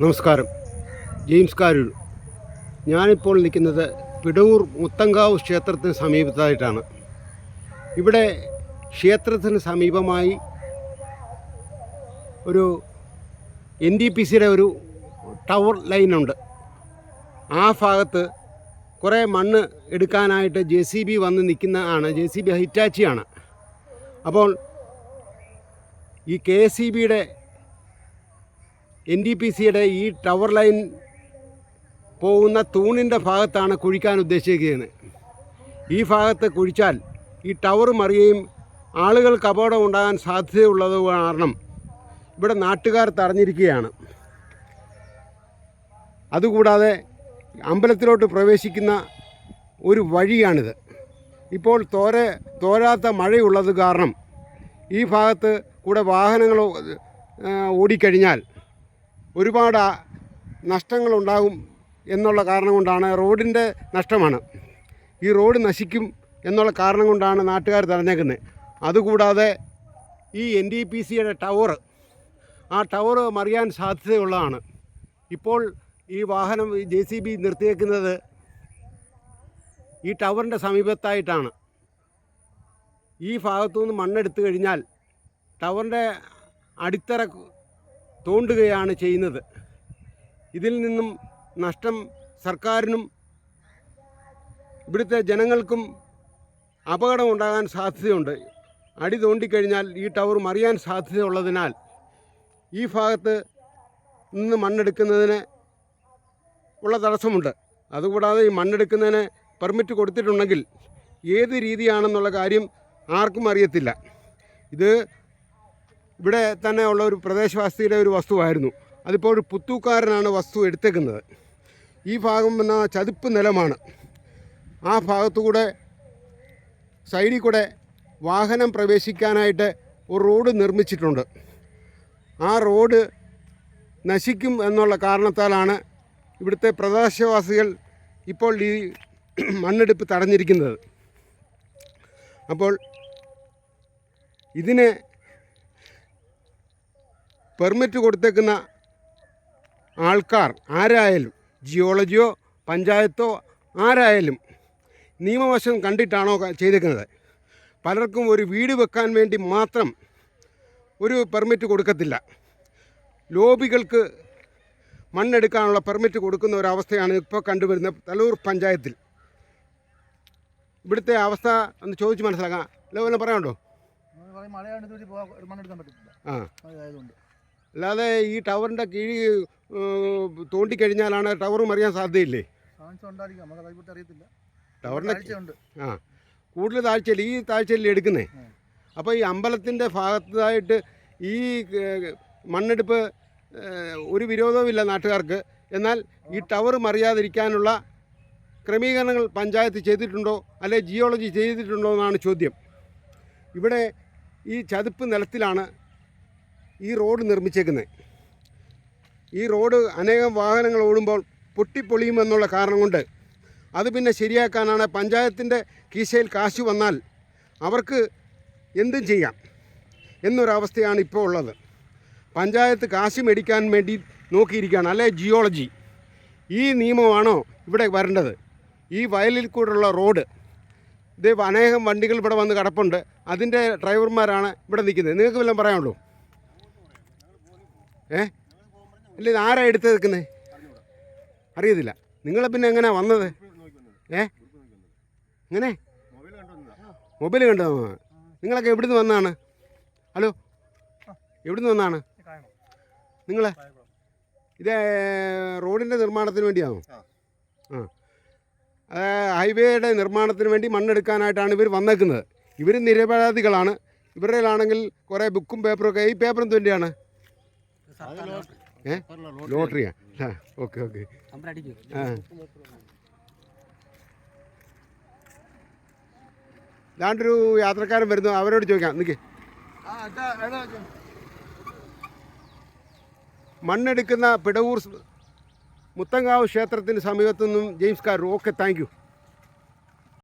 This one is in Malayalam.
നമസ്കാരം. ജെയിംസ് കാരൂർ. ഞാനിപ്പോൾ നിൽക്കുന്നത് പിടവൂർ മുത്തങ്കാവ് ക്ഷേത്രത്തിന് സമീപത്തായിട്ടാണ്. ഇവിടെ ക്ഷേത്രത്തിന് സമീപമായി ഒരു എൻ ഡി പി സിയുടെ ഒരു ടവർ ലൈനുണ്ട്. ആ ഭാഗത്ത് കുറേ മണ്ണ് എടുക്കാനായിട്ട് ജെ സി ബി വന്ന് നിൽക്കുന്നതാണ് ജെ സി ബി ഹിറ്റാച്ചിയാണ്. അപ്പോൾ ഈ കെ എസ് സി ബിയുടെ എൻ ഡി പി സിയുടെ ഈ ടവർ ലൈൻ പോകുന്ന തൂണിന്റെ ഭാഗത്താണ് കുഴിക്കാൻ ഉദ്ദേശിക്കുന്നത് ഈ ഭാഗത്ത് കുഴിച്ചാൽ ഈ ടവർ മറിയുകയും ആളുകൾക്ക് അപകടം ഉണ്ടാകാൻ സാധ്യതയുള്ളത് കാരണം ഇവിടെ നാട്ടുകാർ തടഞ്ഞിരിക്കുകയാണ്. അതുകൂടാതെ അമ്പലത്തിലോട്ട് പ്രവേശിക്കുന്ന ഒരു വഴിയാണിത്. ഇപ്പോൾ തോര തോരാത്ത മഴയുള്ളത് കാരണം ഈ ഭാഗത്ത് കൂടെ വാഹനങ്ങൾ ഓടിക്കഴിഞ്ഞാൽ ഒരുപാട് നഷ്ടങ്ങളുണ്ടാകും എന്നുള്ള കാരണം കൊണ്ടാണ് റോഡിന്റെ നഷ്ടമാണ്. ഈ റോഡ് നശിക്കും എന്നുള്ള കാരണം കൊണ്ടാണ് നാട്ടുകാർ തടഞ്ഞേക്കുന്നത്. അതുകൂടാതെ ഈ എൻ ഡി പി സിയുടെ ടവർ ആ ടവർ മറിയാൻ സാധ്യതയുള്ളതാണ്. ഇപ്പോൾ ഈ വാഹനം ജെ സി ബി നിർത്തിയേക്കുന്നത് ഈ ടവറിന്റെ സമീപത്തായിട്ടാണ്. ഈ ഭാഗത്തു നിന്ന് മണ്ണെടുത്തു കഴിഞ്ഞാൽ ടവറിന്റെ അടിത്തറ തോണ്ടുകയാണ് ചെയ്യുന്നത്. ഇതിൽ നിന്നും നഷ്ടം സർക്കാരിനും ഇവിടുത്തെ ജനങ്ങൾക്കും അപകടമുണ്ടാകാൻ സാധ്യതയുണ്ട്. അടി തോണ്ടിക്കഴിഞ്ഞാൽ ഈ ടവർ മറിയാൻ സാധ്യതയുള്ളതിനാൽ ഈ ഭാഗത്ത് നിന്ന് മണ്ണെടുക്കുന്നതിന് ഉള്ള തടസ്സമുണ്ട്. അതുകൂടാതെ ഈ മണ്ണെടുക്കുന്നതിന് പെർമിറ്റ് കൊടുത്തിട്ടുണ്ടെങ്കിൽ ഏത് രീതിയാണെന്നുള്ള കാര്യം ആർക്കും അറിയത്തില്ല. ഇത് ഇവിടെ തന്നെ ഉള്ള ഒരു പ്രദേശവാസിയുടെ ഒരു വസ്തുവായിരുന്നു. അതിപ്പോൾ ഒരു പുത്തൂക്കാരനാണ് വസ്തു എടുത്തേക്കുന്നത്. ഈ ഭാഗം എന്ന ചതുപ്പ് നിലമാണ്. ആ ഭാഗത്തുകൂടെ സൈഡിൽ കൂടെ വാഹനം പ്രവേശിക്കാനായിട്ട് ഒരു റോഡ് നിർമ്മിച്ചിട്ടുണ്ട്. ആ റോഡ് നശിക്കും എന്നുള്ള കാരണത്താലാണ് ഇവിടുത്തെ പ്രദേശവാസികൾ ഇപ്പോൾ ഈ മണ്ണെടുപ്പ് തടഞ്ഞിരിക്കുന്നത്. അപ്പോൾ ഇതിനെ പെർമിറ്റ് കൊടുത്തേക്കുന്ന ആൾക്കാർ ആരായാലും ജിയോളജിയോ പഞ്ചായത്തോ ആരായാലും നിയമവശം കണ്ടിട്ടാണോ ചെയ്തേക്കുന്നത്. പലർക്കും ഒരു വീട് വെക്കാൻ വേണ്ടി മാത്രം ഒരു പെർമിറ്റ് കൊടുക്കത്തില്ല. ലോബികൾക്ക് മണ്ണെടുക്കാനുള്ള പെർമിറ്റ് കൊടുക്കുന്ന ഒരവസ്ഥയാണ് ഇപ്പോൾ കണ്ടുവരുന്ന തലൂർ പഞ്ചായത്തിൽ. ഇവിടുത്തെ അവസ്ഥ ഒന്ന് ചോദിച്ച് മനസ്സിലാക്കാം. അല്ല വല്ലതും പറയാനുണ്ടോ? ആ. അല്ലാതെ ഈ ടവറിന്റെ കീഴിൽ തോണ്ടിക്കഴിഞ്ഞാലാണ് ടവറും മറിയാൻ സാധ്യതയില്ലേ? ടവറിന്റെ ആ കൂടുതൽ താഴ്ചയിൽ ഈ താഴ്ചയിൽ എടുക്കുന്നേ. അപ്പോൾ ഈ അമ്പലത്തിന്റെ ഭാഗത്തായിട്ട് ഈ മണ്ണെടുപ്പ് ഒരു വിരോധവുമില്ല നാട്ടുകാർക്ക്. എന്നാൽ ഈ ടവർ മറിയാതിരിക്കാനുള്ള ക്രമീകരണങ്ങൾ പഞ്ചായത്ത് ചെയ്തിട്ടുണ്ടോ? അല്ലെ ജിയോളജി ചെയ്തിട്ടുണ്ടോ എന്നാണ് ചോദ്യം. ഇവിടെ ഈ ചതുപ്പ് നിലത്തിലാണ് ഈ റോഡ് നിർമ്മിച്ചേക്കുന്നത് ഈ റോഡ് അനേകം വാഹനങ്ങൾ ഓടുമ്പോൾ പൊട്ടിപ്പൊളിയുമെന്നുള്ള കാരണം കൊണ്ട് അത് പിന്നെ ശരിയാക്കാനാണ് പഞ്ചായത്തിന്റെ കീശയിൽ കാശ് വന്നാൽ അവർക്ക് എന്തും ചെയ്യാം എന്നൊരവസ്ഥയാണ് ഇപ്പോൾ ഉള്ളത്. പഞ്ചായത്ത് കാശ് മേടിക്കാൻ വേണ്ടി നോക്കിയിരിക്കുകയാണ്. അല്ലെ ജിയോളജി? ഈ നിയമമാണോ ഇവിടെ വരേണ്ടത്? ഈ വയലിൽ കൂടെയുള്ള റോഡ് ഇത് അനേകം വണ്ടികൾ ഇവിടെ വന്ന് കിടപ്പുണ്ട്. അതിന്റെ ഡ്രൈവർമാരാണ് ഇവിടെ നിൽക്കുന്നത്. നിങ്ങൾക്ക് വല്ലതും പറയാനുള്ളൂ ഏ? അല്ല ഇത് ആരാ എടുത്ത് നിൽക്കുന്നത് അറിയത്തില്ല. നിങ്ങളെ പിന്നെ എങ്ങനെയാ വന്നത്? ഏ? എങ്ങനെ? മൊബൈൽ കണ്ടോ നിങ്ങളൊക്കെ എവിടുന്ന് വന്നാണ്? ഹലോ? എവിടുന്ന് വന്നാണ്? നിങ്ങൾ ഇത് റോഡിന്റെ നിർമ്മാണത്തിന് വേണ്ടിയാണോ? ആ. ഹൈവേയുടെ നിർമ്മാണത്തിന് വേണ്ടി മണ്ണെടുക്കാനായിട്ടാണ് ഇവർ വന്നേക്കുന്നത്. ഇവർ നിരപരാധികളാണ്. ഇവരുടെയിലാണെങ്കിൽ കുറേ ബുക്കും പേപ്പറും ഒക്കെ ഈ പേപ്പറും തന്നെയാണ്. ഏ? ലോട്ടറിയാ? ആ ഓക്കെ ഓക്കെ. ആ. ഇതാണ്ടൊരു യാത്രക്കാരൻ വരുന്നു. അവരോട് ചോദിക്കാം. നിൽക്ക് മണ്ണെടുക്കുന്ന പിടവൂർ മുത്തങ്ങാവ് മുത്തങ്കാവ് ക്ഷേത്രത്തിന് സമീപത്തു നിന്നും James car. Okay thank you.